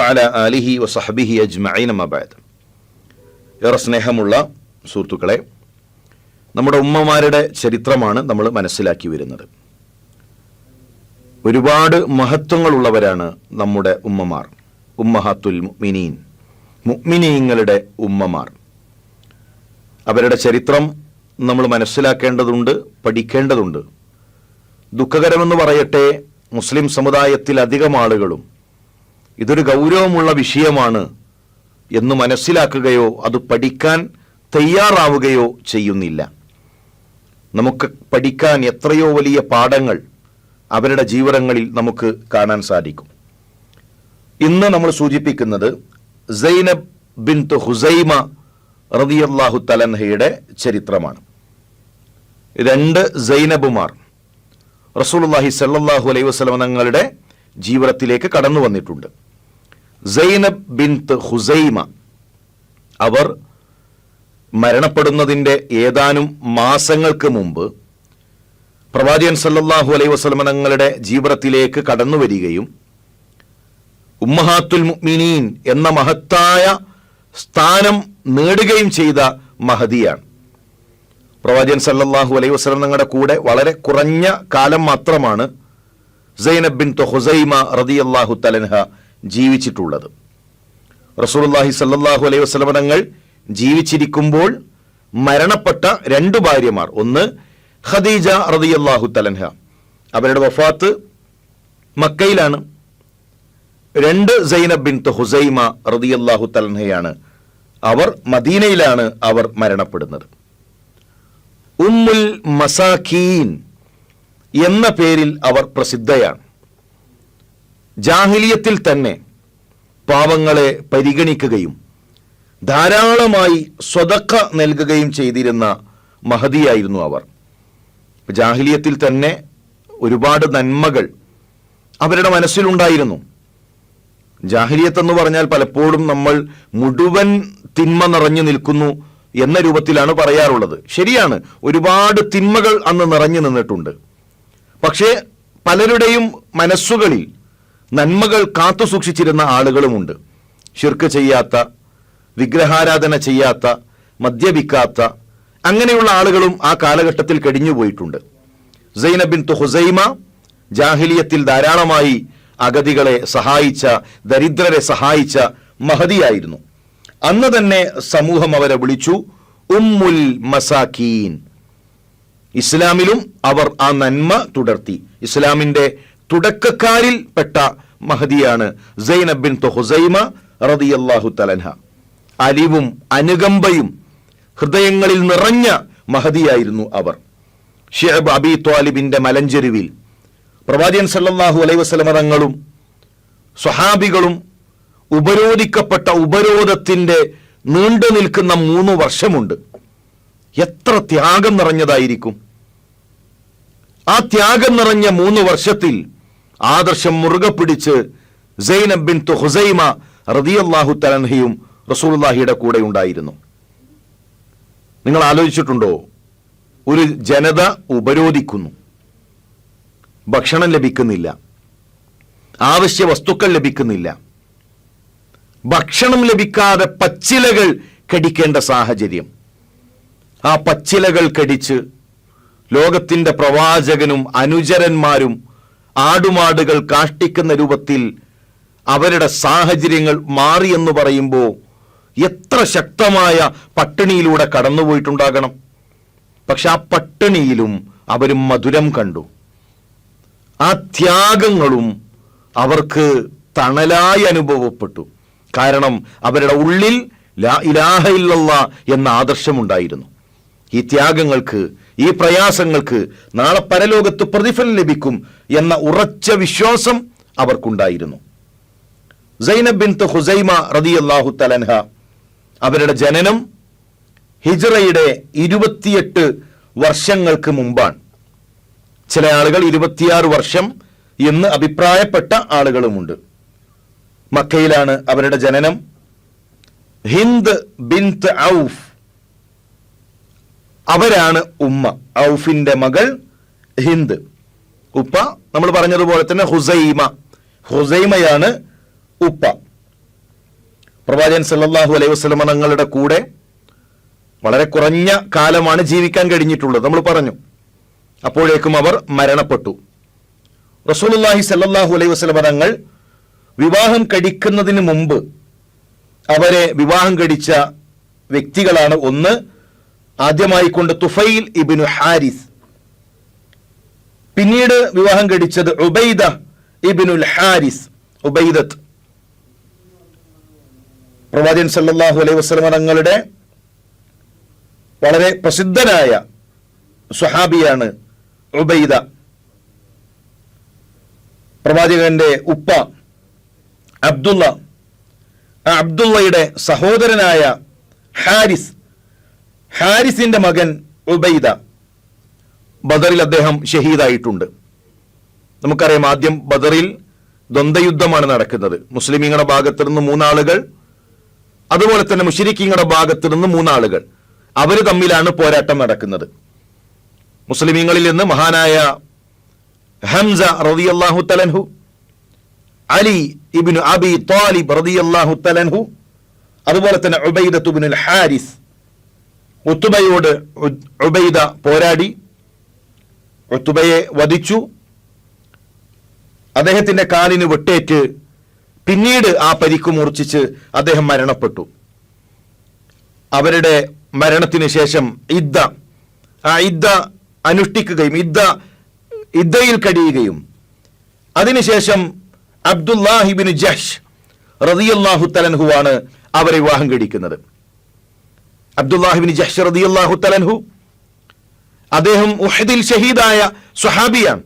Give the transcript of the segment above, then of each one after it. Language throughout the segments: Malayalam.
അല ആലിഹി വസഹബിഹി അജ്മഈൻ അമ്മബായത് ഏറെ സ്നേഹമുള്ള സുഹൃത്തുക്കളെ നമ്മുടെ ഉമ്മമാരുടെ ചരിത്രമാണ് നമ്മൾ മനസ്സിലാക്കി വരുന്നത്. ഒരുപാട് മഹത്വങ്ങളുള്ളവരാണ് നമ്മുടെ ഉമ്മമാർ ഉമ്മഹാത്തുൽ മുഅ്മിനീൻ മുഅ്മിനീങ്ങളുടെ ഉമ്മമാർ. അവരുടെ ചരിത്രം നമ്മൾ മനസ്സിലാക്കേണ്ടതുണ്ട് പഠിക്കേണ്ടതുണ്ട്. ദുഃഖകരമെന്ന് പറയട്ടെ മുസ്ലിം സമുദായത്തിൽ അധികം ആളുകളും ഇതൊരു ഗൗരവമുള്ള വിഷയമാണ് എന്ന് മനസ്സിലാക്കുകയോ അത് പഠിക്കാൻ തയ്യാറാവുകയോ ചെയ്യുന്നില്ല. നമുക്ക് പഠിക്കാൻ എത്രയോ വലിയ പാഠങ്ങൾ അവരുടെ ജീവിതങ്ങളിൽ നമുക്ക് കാണാൻ സാധിക്കും. ഇന്ന് നമ്മൾ സൂചിപ്പിക്കുന്നത് സൈനബ് ബിൻ ഹുസൈമ റതിയല്ലാഹു തലൻഹയുടെ ചരിത്രമാണ്. രണ്ട് സൈനബുമാർ റസൂലുള്ളാഹി സല്ലല്ലാഹു അലൈഹി വസല്ലം തങ്ങളുടെ ജീവിതത്തിലേക്ക് കടന്നു വന്നിട്ടുണ്ട് സൈനബ് ബിൻ ഹുസൈമ. അവർ മരണപ്പെടുന്നതിന്റെ ഏതാനും മാസങ്ങൾക്ക് മുമ്പ് പ്രവാചകൻ സല്ലാഹു അലൈ വസ്ലമനങ്ങളുടെ ജീവിതത്തിലേക്ക് കടന്നു വരികയും ഉമ്മഹാത്തുൽ മുഅ്മിനീൻ എന്ന മഹത്തായ സ്ഥാനം നേടുകയും ചെയ്ത മഹതിയാണ്. പ്രവാചകൻ സല്ലാഹു അലൈ വസ്ലമനങ്ങളുടെ കൂടെ വളരെ കുറഞ്ഞ കാലം മാത്രമാണ് സൈനബ് ബിൻ ഹുസൈമ റളിയല്ലാഹു തലൻഹ ജീവിച്ചിട്ടുള്ളത്. റസൂലുള്ളാഹി സല്ലാഹു അലൈഹി വസ്ലമനങ്ങൾ ജീവിച്ചിരിക്കുമ്പോൾ മരണപ്പെട്ട രണ്ട് ഭാര്യമാർ. ഒന്ന് ഖദീജ റളിയല്ലാഹു തലൻഹ അവരുടെ വഫാത്ത് മക്കയിലാണ്. രണ്ട് സൈനബ് ബിൻ ഹുസൈമ റളിയല്ലാഹു തലൻഹയാണ് അവർ മദീനയിലാണ് അവർ മരണപ്പെടുന്നത്. ഉമ്മുൽ മസാഖീൻ എന്ന പേരിൽ അവർ പ്രസിദ്ധയാണ്. ജാഹിലിയത്തിൽ തന്നെ പാവങ്ങളെ പരിഗണിക്കുകയും ധാരാളമായി സ്വതക്ക നൽകുകയും ചെയ്തിരുന്ന മഹതിയായിരുന്നു അവർ. ജാഹിലിയത്തിൽ തന്നെ ഒരുപാട് നന്മകൾ അവരുടെ മനസ്സിലുണ്ടായിരുന്നു. ജാഹിലിയത്ത് എന്ന് പറഞ്ഞാൽ പലപ്പോഴും നമ്മൾ മുഴുവൻ തിന്മ നിറഞ്ഞു നിൽക്കുന്നു എന്ന രൂപത്തിലാണ് പറയാറുള്ളത്. ശരിയാണ് ഒരുപാട് തിന്മകൾ അന്ന് നിറഞ്ഞു നിന്നിട്ടുണ്ട്. പക്ഷേ പലരുടെയും മനസ്സുകളിൽ നന്മകൾ കാത്തു സൂക്ഷിച്ചിരുന്ന ആളുകളുമുണ്ട്. ഷിർക്ക് ചെയ്യാത്ത വിഗ്രഹാരാധന ചെയ്യാത്ത മദ്യപിക്കാത്ത അങ്ങനെയുള്ള ആളുകളും ആ കാലഘട്ടത്തിൽ കടിഞ്ഞുപോയിട്ടുണ്ട്. സൈനബിൻ ഹുസൈമ ജാഹിലിയത്തിൽ ധാരാളമായി അഗതികളെ സഹായിച്ച ദരിദ്രരെ സഹായിച്ച മഹതിയായിരുന്നു. അന്ന് തന്നെ സമൂഹം അവരെ വിളിച്ചു ഉമ്മുൽ മസാക്കീൻ ഇസ്ലാമിലും അവർ ആ നന്മ തുടർത്തി. ഇസ്ലാമിന്റെ തുടക്കക്കാരിൽ പെട്ട മഹദിയാണ് സൈനബ് ബിൻ ഹുസൈമ റളിയല്ലാഹു തലൻഹ അലിവും അനുകമ്പയും ഹൃദയങ്ങളിൽ നിറഞ്ഞ മഹദിയായിരുന്നു അവർ. ഷിഅബ് അബി ത്വാലിബിന്റെ മലഞ്ചെരുവിൽ പ്രവാചകൻ സല്ലാഹു തങ്ങളും സ്വഹാബികളും ഉപരോധിക്കപ്പെട്ട ഉപരോധത്തിന്റെ നീണ്ടു നിൽക്കുന്ന മൂന്ന് വർഷമുണ്ട്. എത്ര ത്യാഗം നിറഞ്ഞതായിരിക്കും? ആ ത്യാഗം നിറഞ്ഞ മൂന്ന് വർഷത്തിൽ ആദർശം മുറുകെ പിടിച്ച് സൈനബ് ബിൻ ഹുസൈമ റതിയല്ലാഹു തലൻഹയും റസൂൽഹിയുടെ കൂടെ ഉണ്ടായിരുന്നു. നിങ്ങൾ ആലോചിച്ചിട്ടുണ്ടോ? ഒരു ജനത ഉപരോധിക്കുന്നു. ഭക്ഷണം ലഭിക്കുന്നില്ല. ആവശ്യ വസ്തുക്കൾ ലഭിക്കുന്നില്ല. ഭക്ഷണം ലഭിക്കാതെ പച്ചിലകൾ കടിക്കേണ്ട സാഹചര്യം. ആ പച്ചിലകൾ കടിച്ച് ലോകത്തിന്റെ പ്രവാചകനും അനുചരന്മാരും ആടുമാടുകൾ കാഷ്ടിക്കുന്ന രൂപത്തിൽ അവരുടെ സാഹചര്യങ്ങൾ മാറിയെന്ന് പറയുമ്പോൾ എത്ര ശക്തമായ പട്ടിണിയിലൂടെ കടന്നുപോയിട്ടുണ്ടാകണം. പക്ഷെ ആ പട്ടിണിയിലും അവർ മധുരം കണ്ടു. ആ ത്യാഗങ്ങളും അവർക്ക് തണലായി അനുഭവപ്പെട്ടു. കാരണം അവരുടെ ഉള്ളിൽ ലാ ഇലാഹ എന്ന ആദർശമുണ്ടായിരുന്നു. ഈ ത്യാഗങ്ങൾക്ക് ഈ പ്രയാസങ്ങൾക്ക് നാളെ പരലോകത്ത് പ്രതിഫലം ലഭിക്കും എന്ന ഉറച്ച വിശ്വാസം അവർക്കുണ്ടായിരുന്നു. സൈനബ് ബിൻ ഹുസൈമ റതി അള്ളാഹു തലൻഹ അവരുടെ ജനനം ഹിജ്റയുടെ ഇരുപത്തിയെട്ട് വർഷങ്ങൾക്ക് മുമ്പാണ്. ചില ആളുകൾ ഇരുപത്തിയാറ് വർഷം എന്ന് അഭിപ്രായപ്പെട്ട ആളുകളുമുണ്ട്. മക്കയിലാണ് അവരുടെ ജനനം. ഹിന്ദ് ബിൻത് ഔഫ് അവരാണ് ഉമ്മ. ഔഫിന്റെ മകൾ ഹിന്ദ്. ഉപ്പ നമ്മൾ പറഞ്ഞതുപോലെ തന്നെ ഹുസൈമ. ഹുസൈമയാണ് ഉപ്പ. പ്രവാചകൻ സല്ലാഹു അലൈഹി വസ്ലമ തങ്ങളുടെ കൂടെ വളരെ കുറഞ്ഞ കാലമാണ് ജീവിക്കാൻ കഴിഞ്ഞിട്ടുള്ളത്. നമ്മൾ പറഞ്ഞു. അപ്പോഴേക്കും അവർ മരണപ്പെട്ടു. റസൂലുള്ളാഹി സല്ലാഹു അലൈഹി വസല്ലമ തങ്ങൾ വിവാഹം കഴിക്കുന്നതിന് മുമ്പ് അവരെ വിവാഹം കഴിച്ച വ്യക്തികളാണ് ഒന്ന് ആദ്യമായി കൊണ്ട് തുഫൈൽ ഇബിനു ഹാരിസ്. പിന്നീട് വിവാഹം കഴിച്ചത് ഉബൈദ ഇബിനുൽ ഹാരിസ് ഉബൈദത്ത്. പ്രവാചകൻ സല്ലാഹു അലൈഹി വസല്ലമ തങ്ങളുടെ വളരെ പ്രസിദ്ധനായ സുഹാബിയാണ് ഉബൈദ. പ്രവാചകന്റെ ഉപ്പ അബ്ദുള്ള അബ്ദുള്ളയുടെ സഹോദരനായ ഹാരിസ് ഹാരിസിന്റെ മകൻ ഉബൈദ. ബദറിൽ അദ്ദേഹം ഷഹീദായിട്ടുണ്ട്. നമുക്കറിയാം ആദ്യം ബദറിൽ ദ്വന്ദ്വയുദ്ധമാണ് നടക്കുന്നത്. മുസ്ലിമീങ്ങളുടെ ഭാഗത്ത് നിന്ന് മൂന്നാളുകൾ അതുപോലെ തന്നെ മുഷിരിക്കിങ്ങളുടെ ഭാഗത്ത് നിന്ന് മൂന്നാളുകൾ. അവർ തമ്മിലാണ് പോരാട്ടം നടക്കുന്നത്. മുസ്ലിമീങ്ങളിൽ നിന്ന് മഹാനായ ഹംസ റളിയല്ലാഹു തലൻഹു അലി ഇബ്നു അബി താലിബ് റളിയല്ലാഹു തലൻഹു അതുപോലെ തന്നെ ഉബൈദത്ത് ഇബ്നുൽ ഹാരിസ് ഉത്തുബയോട് ഉബൈദ പോരാടി. ഉത്തുബയെ വധിച്ചു. അദ്ദേഹത്തിന്റെ കാലിന് വെട്ടേറ്റ് പിന്നീട് ആ പരിക്ക് മൂർച്ഛിച്ച് അദ്ദേഹം മരണപ്പെട്ടു. അവരുടെ മരണത്തിന് ശേഷം ഇദ്ദ ആ ഇദ്ദ അനുഷ്ഠിക്കുകയും ഇദ്ദ ഇദ്ദയിൽ കഴിയുകയും. അതിനുശേഷം അബ്ദുല്ലാഹിബിൻ ജഷ് റതിയല്ലാഹു തലൻഹുവാണ് അവരെ വിവാഹം കഴിക്കുന്നത്. അബ്ദുല്ലാഹിബിൻ ജഹ്ഷ് റതിയല്ലാഹു തലൻഹു അദ്ദേഹം ഉഹദിൽ ഷഹീദായ സുഹാബിയാണ്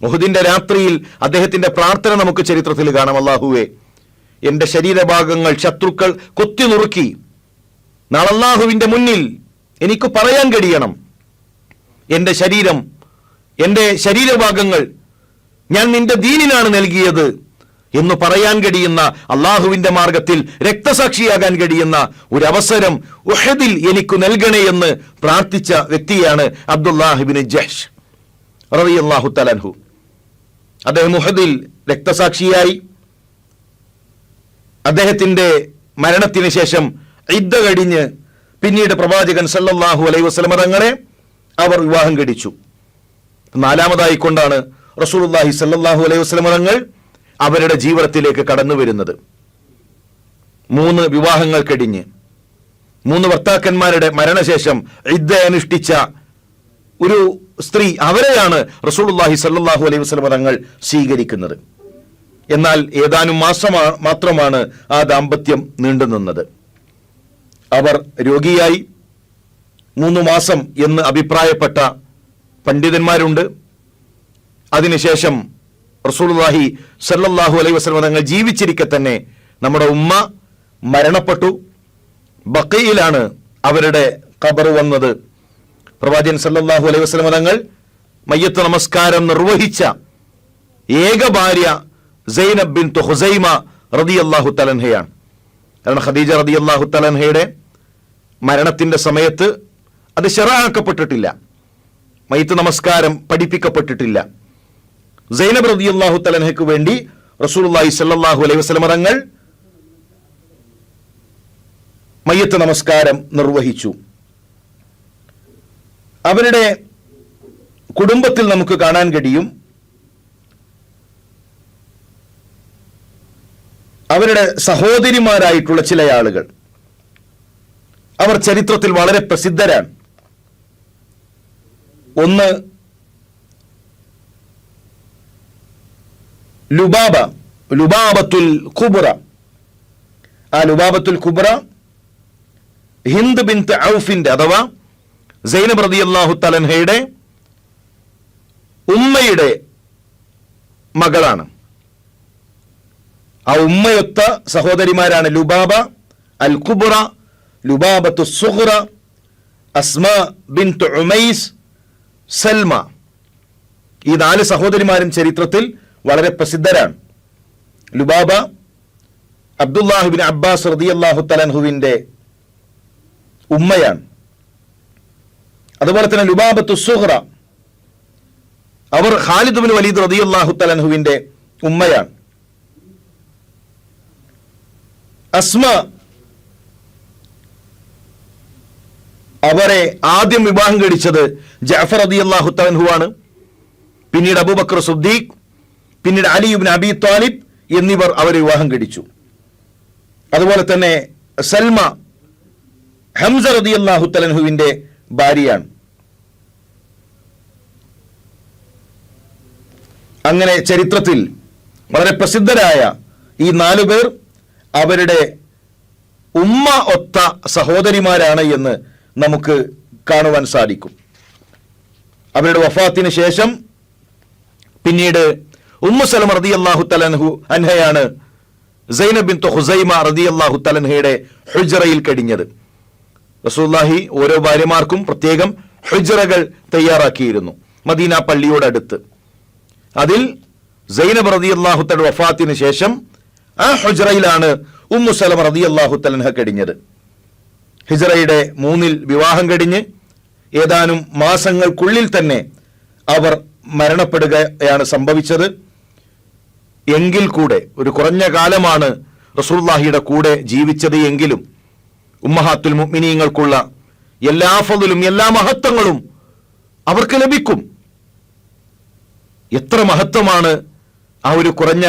ഉഹദിന്റെ രാത്രിയിൽ അദ്ദേഹത്തിന്റെ പ്രാർത്ഥന നമുക്ക് ചരിത്രത്തിൽ കാണാം. അള്ളാഹുവേ എന്റെ ശരീരഭാഗങ്ങൾ ശത്രുക്കൾ കൊത്തി നുറുക്കി. നാളെ മുന്നിൽ എനിക്ക് പറയാൻ കഴിയണം. എന്റെ ശരീരം എന്റെ ശരീരഭാഗങ്ങൾ ഞാൻ നിന്റെ ദീനിനാണ് നൽകിയത്. എന്ന് പറയാൻ കഴിയുന്ന അള്ളാഹുവിന്റെ മാർഗത്തിൽ രക്തസാക്ഷിയാകാൻ കഴിയുന്ന ഒരു അവസരം ഉഹദിൽ എനിക്ക് നൽകണേ എന്ന് പ്രാർത്ഥിച്ച വ്യക്തിയാണ് അബ്ദുല്ലാഹിബിന് ജഹ്ഷ് അള്ളാഹു തലൻഹു അദ്ദേഹം ഉഹദിൽ രക്തസാക്ഷിയായി. അദ്ദേഹത്തിന്റെ മരണത്തിന് ശേഷം ഇദ്ദ കഴിഞ്ഞ് പിന്നീട് പ്രവാചകൻ സല്ലാഹു അലൈഹി വസ്ലമ തങ്ങളെ അവർ വിവാഹം കഴിച്ചു. നാലാമതായിക്കൊണ്ടാണ് കൊണ്ടാണ് റസൂലുള്ളാഹി സല്ലല്ലാഹു അലൈഹി വസ്ലമ തങ്ങൾ അവരുടെ ജീവിതത്തിലേക്ക് കടന്നു വരുന്നത്. മൂന്ന് വിവാഹങ്ങൾ കഴിഞ്ഞ് മൂന്ന് ഭർത്താക്കന്മാരുടെ മരണശേഷം ഇദ്ദ അനുഷ്ഠിച്ച ഒരു സ്ത്രീ അവരെയാണ് റസൂലുള്ളാഹി സല്ലാഹു അലൈഹി വസ്ലമ തങ്ങൾ സ്വീകരിക്കുന്നത്. എന്നാൽ ഏതാനും മാസമാ മാത്രമാണ് ആ ദാമ്പത്യം നീണ്ടു നിന്നത്. അവർ രോഗിയായി. മൂന്ന് മാസം എന്ന് അഭിപ്രായപ്പെട്ട പണ്ഡിതന്മാരുണ്ട്. അതിനുശേഷം റസൂലുള്ളാഹി സല്ലല്ലാഹു അലൈഹി വസ്ലമ തങ്ങൾ ജീവിച്ചിരിക്കെ തന്നെ നമ്മുടെ ഉമ്മ മരണപ്പെട്ടു. ബക്കയിലാണ് അവരുടെ ഖബർ വന്നത്. പ്രവാചകൻ സല്ലാഹു അലൈഹി വസ്ലമ തങ്ങൾ മയ്യത്ത് നമസ്കാരം നിർവഹിച്ച ഏക ഭാര്യ സൈനബ് ബിൻ ഹുസൈമ അള്ളാഹു തലൻഹയാണ് കാരണം ഖദീജ അള്ളാഹു തലൻഹയുടെ മരണത്തിന്റെ സമയത്ത് അത് ഷെറാക്കപ്പെട്ടിട്ടില്ല മയ്യത്ത് നമസ്കാരം പഠിപ്പിക്കപ്പെട്ടിട്ടില്ല. സൈനബ് റബിയുല്ലാഹു തലഹയ്ക്ക് വേണ്ടി റസൂലുള്ളാഹി സല്ലാഹു അലൈഹി വസല്ലമ തങ്ങൾ മയ്യത്ത് നമസ്കാരം നിർവഹിച്ചു. അവരുടെ കുടുംബത്തിൽ നമുക്ക് കാണാൻ കഴിയും അവരുടെ സഹോദരിമാരായിട്ടുള്ള ചില ആളുകൾ. അവർ ചരിത്രത്തിൽ വളരെ പ്രസിദ്ധരാണ്. ഒന്ന് ലുബാബ ലുബാബത്തുൽ കുബ്ര ആ ലുബാബത്തുൽ കുബ്ര ഹിന്ദ് ബിൻ ഔഫിന്റെ അഥവാ സൈനബ് റതി അള്ളാഹു തലൻഹയുടെ ഉമ്മയുടെ മകളാണ്. ആ ഉമ്മയൊത്ത സഹോദരിമാരാണ് Lubaba al Kubra ലുബാബത്തു Zuhra Asma bint Umais Salma. ഈ നാല് സഹോദരിമാരും ചരിത്രത്തിൽ വളരെ പ്രസിദ്ധരാണ്. ലുബാബ അബ്ദുല്ലാഹിബിൻ അബ്ബാസ് റതി അള്ളാഹു തലൻഹുവിന്റെ ഉമ്മയാണ്. അതുപോലെ തന്നെ ലുബാബത്തു സുഹ്റ അവർ ഖാലിദുബിൻ വലീദ് റതി അള്ളാഹു തലൻഹുവിന്റെ ഉമ്മയാണ്. അസ്മ അവരെ ആദ്യം വിവാഹം കഴിച്ചത് ജാഫർ അദി അള്ളാഹു ആണ് പിന്നീട് അബൂബക്കർ സുദ്ദീഖ് പിന്നീട് അലിയുബിൻ അബി താലിബ് എന്നിവർ അവരെ വിവാഹം കഴിച്ചു. അതുപോലെ തന്നെ സൽമ ഹംസ റതി അള്ളാഹു ഭാര്യയാണ്. അങ്ങനെ ചരിത്രത്തിൽ വളരെ പ്രസിദ്ധരായ ഈ നാലു പേർ അവരുടെ ഉമ്മ ഒത്ത സഹോദരിമാരാണ് എന്ന് നമുക്ക് കാണുവാൻ സാധിക്കും. അവരുടെ വഫാത്തിന് ശേഷം പിന്നീട് ഉമ്മു സലം റതി അള്ളാഹു തലൻഹു അൻഹയാണ് സൈനബിൻ ബിൻ ഹുസൈമ റതി അള്ളാഹു തലൻഹയുടെ ഹുജറയിൽ കഴിഞ്ഞത് റസൂല്ലാഹി ഓരോ ഭാര്യമാർക്കും പ്രത്യേകം ഹുജറകൾ തയ്യാറാക്കിയിരുന്നു മദീന പള്ളിയോടടുത്ത് അതിൽ സൈനബ് റതി അള്ളാഹു തന്റെ വഫാത്തിന് ശേഷം ആ ഹുജറയിലാണ് ഉമ്മുസലം റതി അള്ളാഹു തലൻഹ കഴിഞ്ഞത് ഹിജറയുടെ മൂന്നിൽ വിവാഹം കഴിഞ്ഞ് ഏതാനും മാസങ്ങൾക്കുള്ളിൽ തന്നെ അവർ മരണപ്പെടുകയാണ് സംഭവിച്ചത്. എങ്കിൽ കൂടെ ഒരു കുറഞ്ഞ കാലമാണ് റസൂല്ലാഹിയുടെ കൂടെ ജീവിച്ചത് എങ്കിലും ഉമ്മഹാത്തുൽ മുഅ്മിനീങ്ങൾക്കുള്ള എല്ലാ ഫതിലും എല്ലാ മഹത്വങ്ങളും അവർക്ക് ലഭിക്കും. എത്ര മഹത്വമാണ് ആ ഒരു കുറഞ്ഞ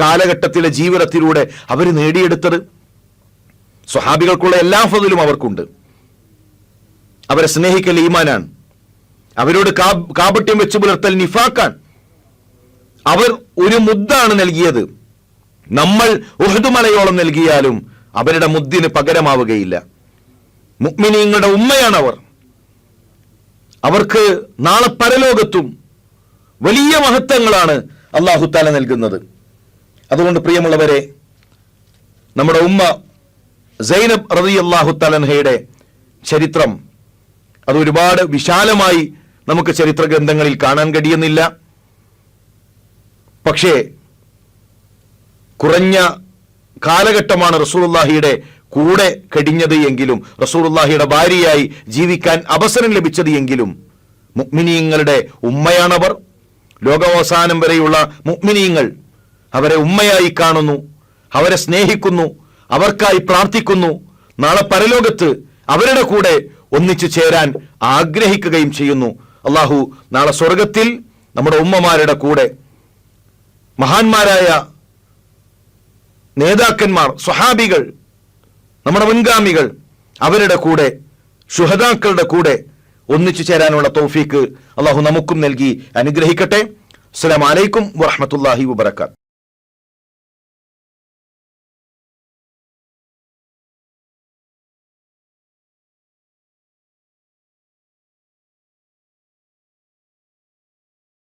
കാലഘട്ടത്തിലെ ജീവിതത്തിലൂടെ അവർ നേടിയെടുത്തത്. സ്വഹാബികൾക്കുള്ള എല്ലാ ഫതിലും അവർക്കുണ്ട്. അവരെ സ്നേഹിക്കൽ ഈമാനാണ്. അവരോട് കാപട്യം വെച്ച് പുലർത്തൽ നിഫാക്കാൻ അവർ ഒരു മുദ്ദാണ് നൽകിയത്. നമ്മൾ ഉഹദുമലയോളം നൽകിയാലും അവരുടെ മുദ്ദിന് പകരമാവുകയില്ല. മുഗ്മിനീങ്ങളുടെ ഉമ്മയാണ് അവർ അവർക്ക് നാളെ പരലോകത്തും വലിയ മഹത്വങ്ങളാണ് അള്ളാഹുത്താല നൽകുന്നത്. അതുകൊണ്ട് പ്രിയമുള്ളവരെ നമ്മുടെ ഉമ്മ സൈനബ് റതി അള്ളാഹുത്തലഹയുടെ ചരിത്രം അത് ഒരുപാട് വിശാലമായി നമുക്ക് ചരിത്ര ഗ്രന്ഥങ്ങളിൽ കാണാൻ കഴിയുന്നില്ല. പക്ഷേ കുറഞ്ഞ കാലഘട്ടമാണ് റസൂലുള്ളാഹിയുടെ കൂടെ കടിഞ്ഞത് എങ്കിലും റസൂലുള്ളാഹിയുടെ ഭാര്യയായി ജീവിക്കാൻ അവസരം ലഭിച്ചത് എങ്കിലും മുഗ്മിനീങ്ങളുടെ ഉമ്മയാണവർ. ലോകാവസാനം വരെയുള്ള മുഗ്മിനീങ്ങൾ അവരെ ഉമ്മയായി കാണുന്നു അവരെ സ്നേഹിക്കുന്നു അവർക്കായി പ്രാർത്ഥിക്കുന്നു. നാളെ പരലോകത്ത് അവരുടെ കൂടെ ഒന്നിച്ചു ചേരാൻ ആഗ്രഹിക്കുകയും ചെയ്യുന്നു. അള്ളാഹു നാളെ സ്വർഗത്തിൽ നമ്മുടെ ഉമ്മമാരുടെ കൂടെ മഹാന്മാരായ നേതാക്കന്മാർ സ്വഹാബികൾ നമ്മുടെ മുൻഗാമികൾ അവരുടെ കൂടെ ശുഹദാക്കളുടെ കൂടെ ഒന്നിച്ചു ചേരാനുള്ള തൗഫീക്ക് അള്ളാഹു നമുക്കും നൽകി അനുഗ്രഹിക്കട്ടെ. അസ്സലാമു അലൈക്കും വറഹ്മത്തുള്ളാഹി വബറകാത്ത്